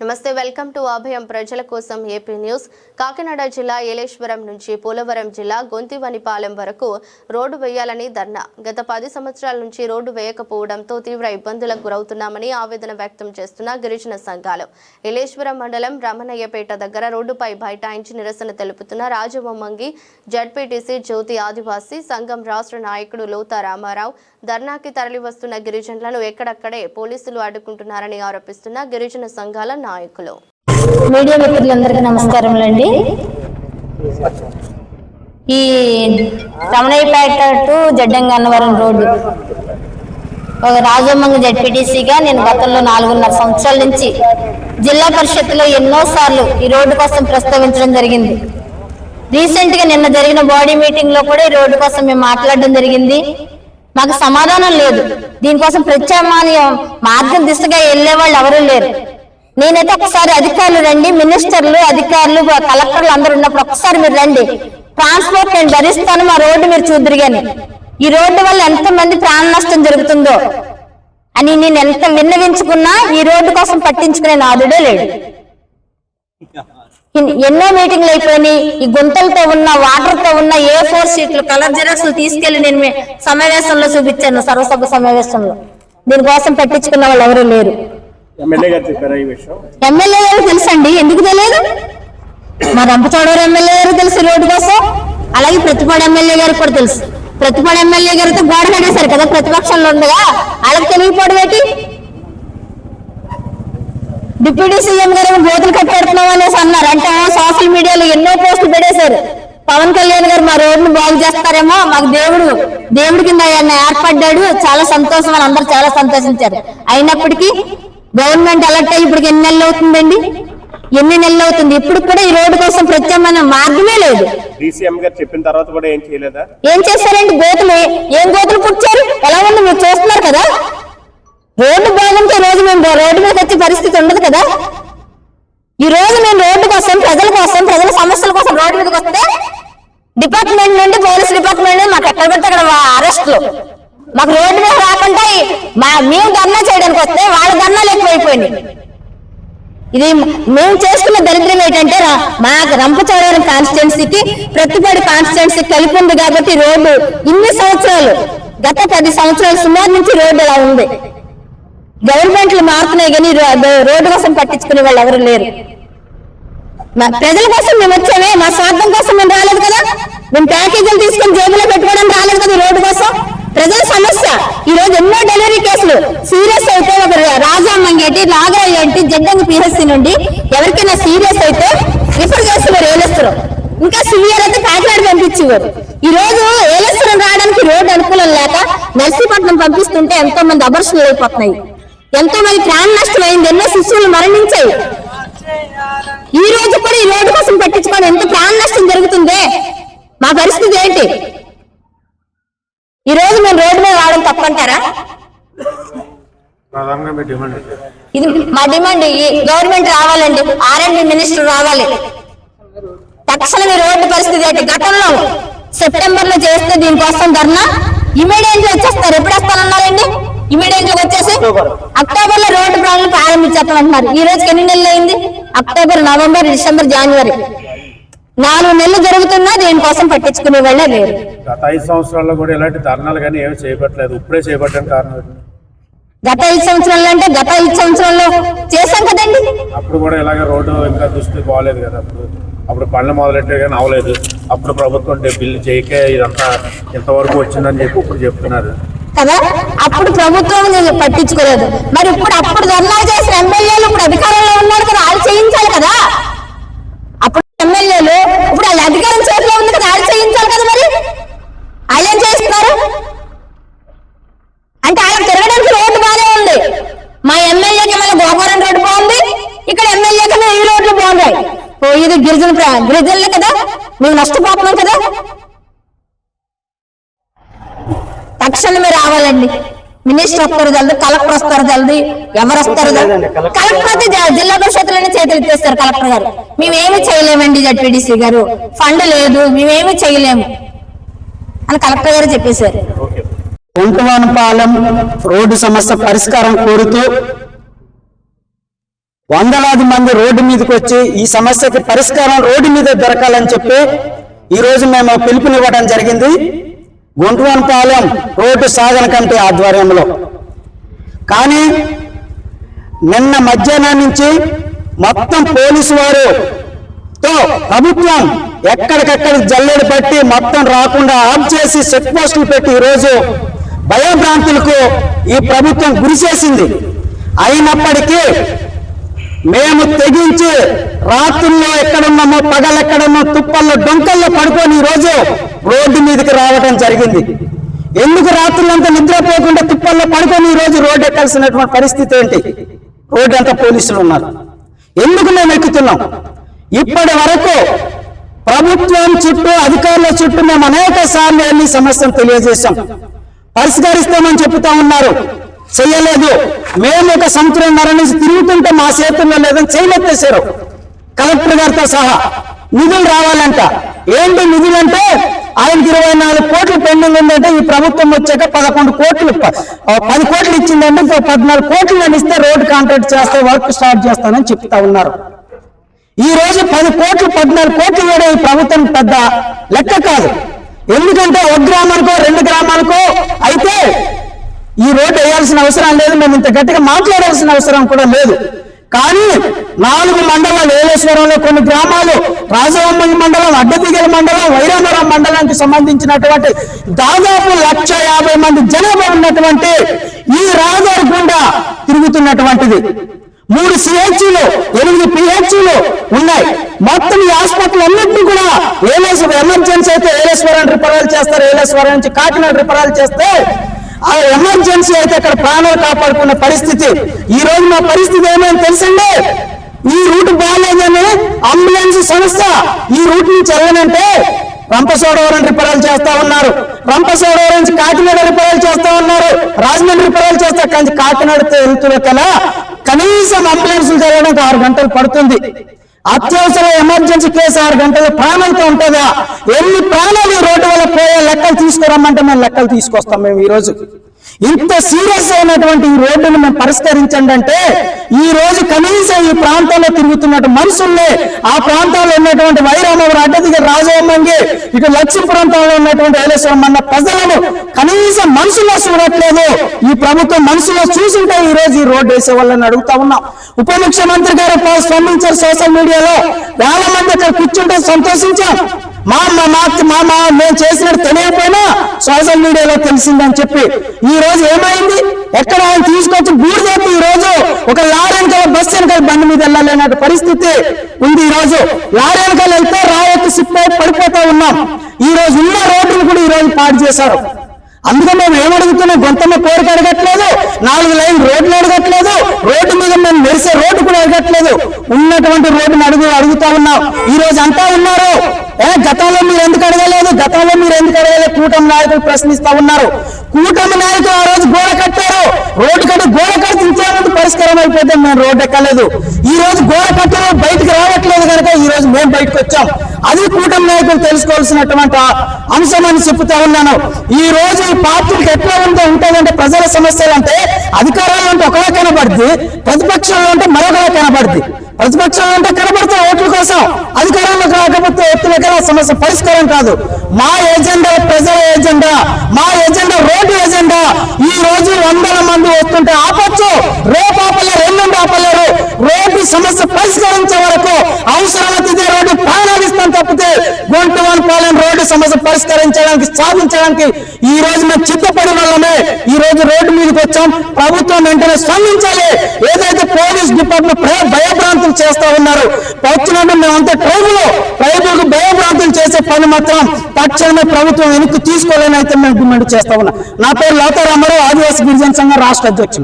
నమస్తే welcome to అభయం ప్రజల కోసం ఏపీ న్యూస్. కాకినాడ జిల్లా ఏలేశ్వరం నుంచి పోలవరం జిల్లా గొంతివనిపాలెం వరకు రోడ్డు వేయాలని ధర్నా. గత పది సంవత్సరాల నుంచి రోడ్డు వేయకపోవడంతో తీవ్ర ఇబ్బందులకు గురవుతున్నామని ఆవేదన వ్యక్తం చేస్తున్న గిరిజన సంఘాలు. ఏలేశ్వరం మండలం రమణయ్యపేట దగ్గర రోడ్డుపై బైఠాయించి నిరసన తెలుపుతున్న రాజబొమ్మంగి జడ్పీటీసీ జ్యోతి ఆదివాసీ సంఘం రాష్ట్ర నాయకుడు లోతా రామారావు ధర్నాకి తరలివస్తున్న గిరిజనులను ఎక్కడక్కడే పోలీసులు అడ్డుకుంటున్నారని ఆరోపిస్తున్న గిరిజన సంఘాల నాయకులు. మీడియా మిత్రులందరికీ అండి ఈ రమణయ్యపేట టు జడ్డంగ అన్నవరం రోడ్డు. ఒక రాజమ్మంగ జడ్పీటీసీగా నేను గతంలో నాలుగున్నర సంవత్సరాల నుంచి జిల్లా పరిషత్లో ఎన్నో సార్లు ఈ రోడ్డు కోసం ప్రస్తావించడం జరిగింది. రీసెంట్గా నిన్న జరిగిన బాడీ మీటింగ్లో కూడా ఈ రోడ్డు కోసం మేము మాట్లాడడం జరిగింది. మాకు సమాధానం లేదు. దీనికోసం ప్రత్యామ్నాయ మార్గం దిశగా వెళ్ళే వాళ్ళు ఎవరూ లేరు. నేనైతే ఒకసారి అధికారులు రండి మినిస్టర్లు అధికారులు కలెక్టర్లు అందరూ ఉన్నప్పుడు ఒకసారి మీరు రండి. ట్రాన్స్పోర్ట్ నేను భరిస్తాను మా రోడ్డు మీరు చూద్దరు గాని ఈ రోడ్డు వల్ల ఎంత మంది ప్రాణ నష్టం జరుగుతుందో అని నేను ఎంత విన్నవించుకున్నా ఈ రోడ్డు కోసం పట్టించుకునే నాదుడే లేడు. ఎన్నో మీటింగ్లు అయిపోయినాయి. ఈ గుంతలతో ఉన్న వాటర్తో ఉన్న ఏ ఫోర్ షీట్లు కలర్ జిరాక్స్లు తీసుకెళ్ళి నేను సమావేశంలో చూపించాను సర్వసభ సమావేశంలో. దీనికోసం పట్టించుకున్న వాళ్ళు ఎవరు లేరు. ఎమ్మెల్యే గారు చెప్పారా ఈ విషయం? ఎమ్మెల్యే గారు తెలుసండి. ఎందుకు తెలియదు? మా రంపచోడవరం ఎమ్మెల్యే గారు తెలుసు రోడ్డు కోసం. అలాగే ప్రతిపాడు ఎమ్మెల్యే గారికి కూడా తెలుసు. ప్రతిపాడు ఎమ్మెల్యే గారితో గోడ కట్టేశారు కదా ప్రతిపక్షంలో ఉండగా. వాళ్ళకి తెలియకపోవడం ఏంటి? డిప్యూటీ సీఎం గారు ఏమో గోతులు అనేసి అన్నారు. అంటే సోషల్ మీడియాలో ఎన్నో పోస్టులు పెట్టేశారు. పవన్ కళ్యాణ్ గారు మా రోడ్డును బాగు చేస్తారేమో. మాకు దేవుడు దేవుడి కింద ఆయన ఏర్పడ్డాడు. చాలా సంతోషం అని అందరూ చాలా సంతోషించారు. అయినప్పటికీ గవర్నమెంట్ అలర్ట్ అయ్యి ఇప్పటికి ఎన్ని నెలలు అవుతుందండి? ఎన్ని నెలలు అవుతుంది? ఇప్పుడు కూడా ఈ రోడ్డు కోసం ప్రత్యామ్నాయ మార్గమే లేదు. డీసీఎం గారు చెప్పిన తర్వాత కూడా ఏం చేయలేదా? ఏం చేశారండి గోతులు? ఏం గోతులు పుచ్చారు ఎలా ఉంది? మీరు చూస్తున్నారు కదా? రోడ్డు బాగుంటే రోజు మేము రోడ్డు మీద వచ్చే పరిస్థితి ఉండదు కదా? ఈ రోజు మేము రోడ్డు కోసం ప్రజల కోసం ప్రజల సమస్యల కోసం రోడ్డు మీదకి వస్తే డిపార్ట్మెంట్ నుండి పోలీస్ డిపార్ట్మెంట్ నుండి మాకు ఎక్కడ పడితే అక్కడ అరెస్ట్లు. మాకు రోడ్డు మీద రాకుండా మా మేము ధర్నా చేయడానికి వస్తే వాళ్ళ ధర్నాలు ఎక్కువైపోయింది ఇది మేము చేసుకున్న దరిద్రం ఏంటంటే మాకు మా రంపచోడవరం కాన్స్టిట్యున్సీకి ప్రతిపాడు కాన్స్టిట్యున్సీ కలిపి ఉంది కాబట్టి రోడ్డు ఇన్ని సంవత్సరాలు గత పది సంవత్సరాల సుమారు నుంచి రోడ్డు అలా ఉంది. గవర్నమెంట్లు మారుతున్నాయి కానీ రోడ్డు కోసం పట్టించుకునే వాళ్ళు ఎవరు లేరు. మా ప్రజల కోసం మేము వచ్చామే మా స్వార్థం కోసం మేము రాలేదు కదా? మేము ప్యాకేజీలు తీసుకొని జేబులో పెట్టుకోవడం రాలేదు కదా రోడ్డు కోసం? ప్రజల సమస్య. ఈ రోజు ఎన్నో డెలివరీ కేసులు సీరియస్ అయితే ఒక రాజా మంగేటి నాగరాజు ఏంటి జడ్డంగి పిహెచ్సి నుండి ఎవరికైనా సీరియస్ అయితే రిఫర్ చేస్తున్నారు ఏలేశ్వరం ఇంకా సివియర్ అయితే కాకినాడ పంపించేవారు. ఈ రోజు ఏలేశ్వరం రావడానికి రోడ్డు అనుకూలం లేక నర్సీపట్నం పంపిస్తుంటే ఎంతో మంది అబర్షణలు అయిపోతున్నాయి. ఎంతో మంది ప్రాణ నష్టం అయింది. ఎన్నో శిశువులు మరణించాయి. ఈ రోజు కూడా ఈ రోడ్డు కోసం పట్టించుకోవడం ఎంత ప్రాణ నష్టం జరుగుతుందే? మా పరిస్థితి ఏంటి ఈ రోజు మేము రోడ్డు మీద రావడం తప్పంటారా ప్రధానంగా మీ డిమాండ్ ఏంటి? ఇది మా డిమాండ్ గవర్నమెంట్ రావాలండి ఆర్ఎండ్బి మినిస్టర్ రావాలి. తక్షణం ఈ రోడ్డు పరిస్థితి ఏంటి? గతంలో సెప్టెంబర్లో చేస్తే దీనికోసం ధర్నా? ఇమీడియట్గా వచ్చేస్తారు. ఎప్పుడు వస్తానన్నారండి? ఇమీడియట్గా వచ్చేసి అక్టోబర్. లో రోడ్డు ప్రాబ్లం ప్రారంభించేస్తాం అంటున్నారు ఈ రోజుకి ఎన్ని నెలలు అయింది? అక్టోబర్ నవంబర్ డిసెంబర్ జనవరి నాలుగు నెలలు జరుగుతున్నా దీనికోసం పట్టించుకునే వాళ్ళే లేరు. గత ఐదు సంవత్సరాల్లో కూడా ఇలాంటి ధర్నాలు కానీ ఏమి చేయబట్టలేదు. ఇప్పుడే చేయబట్టడానికి కారణం? గత ఐదు సంవత్సరాలు అంటే గత ఐదు సంవత్సరాల్లో చేశాం కదండి. అప్పుడు కూడా ఇలాగే రోడ్డు ఇంకా దుస్థితి బాగాలేదు కదా అప్పుడు. అప్పుడు పనులు మొదలెట్టే కానీ అవలేదు అప్పుడు ప్రభుత్వం బిల్లు చేయకే ఇదంతా ఇంతవరకు వచ్చిందని చెప్పి ఇప్పుడు చెప్తున్నారు. కదా? అప్పుడు ప్రభుత్వం పట్టించుకోలేదు. మరి ఇప్పుడు అప్పుడు ధర్నా చేసిన ఎమ్మెల్యేలు ఇప్పుడు అధికారంలో ఉన్నారు కదా వాళ్ళు చేయించాలి కదా అప్పుడు ఎమ్మెల్యేలు ఇప్పుడు వాళ్ళ అధికారం చేతిలో ఉంది కదా వాళ్ళు చేయించాలి కదా మరి వాళ్ళు ఏం చేస్తున్నారు అంటే ఆయన తిరగడానికి రోడ్డు బాగానే ఉంది మా ఎమ్మెల్యేకి మళ్ళీ గోపురం రోడ్డు బాగుంది ఇక్కడ ఎమ్మెల్యేకి ఈ రోడ్లు ఇది గిరిజన గిరిజనులే కదా? మేము నష్టపోతున్నాం కదా? తక్షణమే రావాలండి. మినిస్టర్ వస్తారు జల్ది కలెక్టర్ వస్తారు జల్ది ఎవరు వస్తారు? కలెక్టర్ అయితే జిల్లా పరిషత్లోనే చేతులు ఎత్తేస్తారు కలెక్టర్ గారు. మేమేమి చేయలేమండి జడ్పీడీసీ గారు. ఫండ్ లేదు మేమేమి చేయలేము అని కలెక్టర్ గారు చెప్పేశారు. ఓకే. ఒంటవానపాలెం రోడ్డు సమస్య పరిష్కారం కోరుతూ వందలాది మంది రోడ్డు మీదకి వచ్చి ఈ సమస్యకి పరిష్కారం రోడ్డు మీద దొరకాలని చెప్పి ఈ రోజు మేము పిలుపునివ్వడం జరిగింది. గుంటువనపాలెం రోడ్డు సాధన కమిటీ ఆధ్వర్యంలో. కానీ నిన్న మధ్యాహ్నం నుంచి మొత్తం పోలీసు వారు తో ప్రభుత్వం ఎక్కడికక్కడ జల్లెడు పట్టి మొత్తం రాకుండా ఆఫ్ చేసి చెక్ పోస్టులు పెట్టి ఈరోజు భయభ్రాంతులకు ఈ ప్రభుత్వం గురి చేసింది. అయినప్పటికీ మేము తెగించి రాత్రుల్లో ఎక్కడున్నామో పగలెక్కడున్నో తుప్పల్లో డొంకల్లో పడుకొని ఈ రోజు రోడ్డు మీదకి రావడం జరిగింది. ఎందుకు రాత్రులంతా నిద్రపోకుండా తుప్పల్లో పడుకొని ఈరోజు రోజు రోడ్డు ఎక్కాల్సినటువంటి పరిస్థితి ఏంటి? రోడ్డు అంతా పోలీసులు ఉన్నారు. ఎందుకు మేము ఎక్కుతున్నాం? ఇప్పటి వరకు ప్రభుత్వం చుట్టూ అధికారుల చుట్టూ మేము అనేక సార్లు అన్ని సమస్యను తెలియజేశాం. పరిష్కరిస్తామని చెప్తా ఉన్నారు. చెయ్యలేదు. మేము ఒక సంవత్సరంన్నర నుంచి తిరుగుతుంటే మా చేతుల్లో లేదని చేయలేసేశారు కలెక్టర్ గారితో సహా నిధులు రావాలంట. ఏంటి నిధులు అంటే ఆయనకి ఇరవై నాలుగు కోట్లు పెండింగ్ ఉందంటే ఈ ప్రభుత్వం వచ్చాక పదకొండు కోట్లు పది కోట్లు ఇచ్చిందంటే పద్నాలుగు కోట్లు నేను ఇస్తే రోడ్డు కాంట్రాక్ట్ చేస్తే వర్క్ స్టార్ట్ చేస్తానని చెప్తా ఉన్నారు. ఈ రోజు పది కోట్లు పద్నాలుగు కోట్లు కూడా ఈ ప్రభుత్వం పెద్ద లెక్క కాదు. ఎందుకంటే ఒక గ్రామానికో రెండు గ్రామాలకో అయితే ఈ రోడ్డు వేయాల్సిన అవసరం లేదు మేము ఇంత గట్టిగా మాట్లాడాల్సిన అవసరం కూడా లేదు. కానీ నాలుగు మండలాలు ఏలేశ్వరంలో కొన్ని గ్రామాలు రాజవమ్మంగి మండలం అడ్డదిగల మండలం వైరామరం మండలానికి సంబంధించినటువంటి దాదాపు లక్ష యాభై మంది జనాభా ఉన్నటువంటి ఈ రాజారు గుండా తిరుగుతున్నటువంటిది. మూడు సిహెచ్లు ఎనిమిది పిహెచ్లు ఉన్నాయి. మొత్తం ఈ హాస్పిటల్ అన్నింటినీ కూడా ఏలేశ్వరం ఎమర్జెన్సీ అయితే ఏలేశ్వరం రిఫరల్ చేస్తారు. ఏలేశ్వరం నుంచి కాకినాడ రిఫరల్ చేస్తే ఆ ఎమర్జెన్సీ అయితే అక్కడ ప్రాణాలు కాపాడుకున్న పరిస్థితి. ఈ రోజు మా పరిస్థితి ఏమైనా తెలుసండి? ఈ రూట్ బాగాలేదని అంబులెన్స్ సంస్థ ఈ రూట్ నుంచి వెళ్ళనంటే రంపసోడవరం రిపేరాలు చేస్తా ఉన్నారు. రంపసోడవరం నుంచి కాకినాడ రిపేరాలు చేస్తా ఉన్నారు. రాజమండ్రి రిపేరాలు చేస్తా కానీ కాకినాడ వెళ్తున్న కన్నా కనీసం అంబులెన్స్ జరగడానికి ఆరు గంటలు పడుతుంది. అత్యవసర ఎమర్జెన్సీ కేసు ఆరు గంటలు ప్రాణాలతో ఉంటుందా? ఎన్ని ప్రాణాలు రోడ్డు వల్ల పోయే లెక్కలు తీసుకురమ్మంటే మేము లెక్కలు తీసుకొస్తాం మేము ఈ ఇంత సీరియస్ అయినటువంటి ఈ రోడ్డును మేము పరిష్కరించండి అంటే ఈ రోజు కనీసం ఈ ప్రాంతంలో తిరుగుతున్నట్టు మనుషుల్ని ఆ ప్రాంతంలో ఉన్నటువంటి వైరామవరం అడ్డదిగ రాజవమ్మంగి ఇటు లక్ష్మీ ప్రాంతంలో ఉన్నటువంటి ఏలేశ్వరం అన్న ప్రజలను కనీసం మనసులో చూడట్లేదు. ఈ ప్రభుత్వం మనుషుల్లో చూసింటే ఈ రోజు ఈ రోడ్డు వేసే వాళ్ళని అడుగుతా ఉన్నాం. ఉప ముఖ్యమంత్రి గారు స్పందించారు సోషల్ మీడియాలో. వేల మంది అక్కడ కూర్చుంటే సంతోషించాం. మా అమ్మ మా- మా మా మేము చేసినట్టు తెలియకపోయినా సోషల్ మీడియాలో తెలిసిందని చెప్పి ఈ రోజు ఏమైంది? ఎక్కడ ఆయన తీసుకొచ్చి బూడిదేపి ఈ రోజు ఒక లారీ వెనకాల బస్సు వెనకాల బండి మీద వెళ్ళాలనే పరిస్థితి ఉంది ఈ రోజు. లారీ వెనకాల వెళ్తే రాయొచ్చు సిప్ పడిపోతా ఉన్నాం. ఈ రోజు ఉన్న రోడ్డును కూడా ఈ రోజు పాడు చేశారు. అందుకే మేము ఏమడుగుతున్నాం గొంతమ్మ కోరిక అడగట్లేదు. నాలుగు లైన్ రోడ్లు అడగట్లేదు. రోడ్డు మీద మేము మెరిసే రోడ్డు కూడా అడగట్లేదు. ఉన్నటువంటి రోడ్డును అడుగు అడుగుతా ఉన్నాం. ఈ రోజు అంతా ఉన్నారు. ఏ గతంలో మీరు ఎందుకు అడగలేదు? గతంలో మీరు ఎందుకు అడగలేదు? కూటమి నాయకులు ప్రశ్నిస్తా ఉన్నారు. కూటమి నాయకులు ఆ రోజు గోడ కట్టారు. రోడ్డు కట్టి గోడ కడితే ఇంకేముంది? పరిష్కారం అయిపోతే మేము రోడ్డు ఎక్కలేదు. ఈ రోజు గోడ కట్టారు బయటకు రావట్లేదు కనుక ఈ రోజు మేము బయటకు వచ్చాం. అది కూటమి నాయకులు తెలుసుకోవాల్సినటువంటి అంశం అని చెప్తా ఉన్నాను. ఈ రోజు ఈ పార్టీలకు ఎట్లా ఉందో ఉంటుందంటే ప్రజల సమస్యలు అంటే అధికారంలో ఉంటే ఒకలా కనబడుద్ది ప్రతిపక్షంలో ఉంటే మరొకలా కనబడుద్ది. ప్రతిపక్షం అంటే కనబడితే ఓట్ల కోసం. అధికారంలో రాకపోతే కదా సమస్య పరిష్కారం కాదు. మా ఎజెండా ప్రజల ఎజెండా మా ఎజెండా రోడ్డు ఎజెండా. ఈ రోజు వందల మంది వస్తుంటే ఆపచ్చు. రేపు ఆపలేరు ఎల్లుండి ఆపలేరు. రోడ్డు సమస్య పరిష్కరించే వరకు అవసరమైతే రోడ్డు ప్రయాణిస్తాం తప్పితే గుంటూరు పాలెం రోడ్డు సమస్య పరిష్కరించడానికి సాధించడానికి ఈ రోజు మేము చిత్తపడి కోసమే ఈ రోజు రోడ్డు మీదకి వచ్చాం. ప్రభుత్వం వెంటనే స్పందించాలి. ఏదైతే పోలీస్ డిపార్ట్మెంట్ భయభ్రాంతులు చేస్తా ఉన్నారు వచ్చినప్పుడు మేమంతా ట్రైబులు ట్రైబుల్కు భయభ్రాంతులు చేసే పని మాత్రం తక్షణమే ప్రభుత్వం వెనక్కి తీసుకోలేని అయితే మేము డిమాండ్ చేస్తా ఉన్నాం. నా పేరు లతా రామారావు ఆదివాసీ గిరిజన సంఘం రాష్ట్ర అధ్యక్షుడు.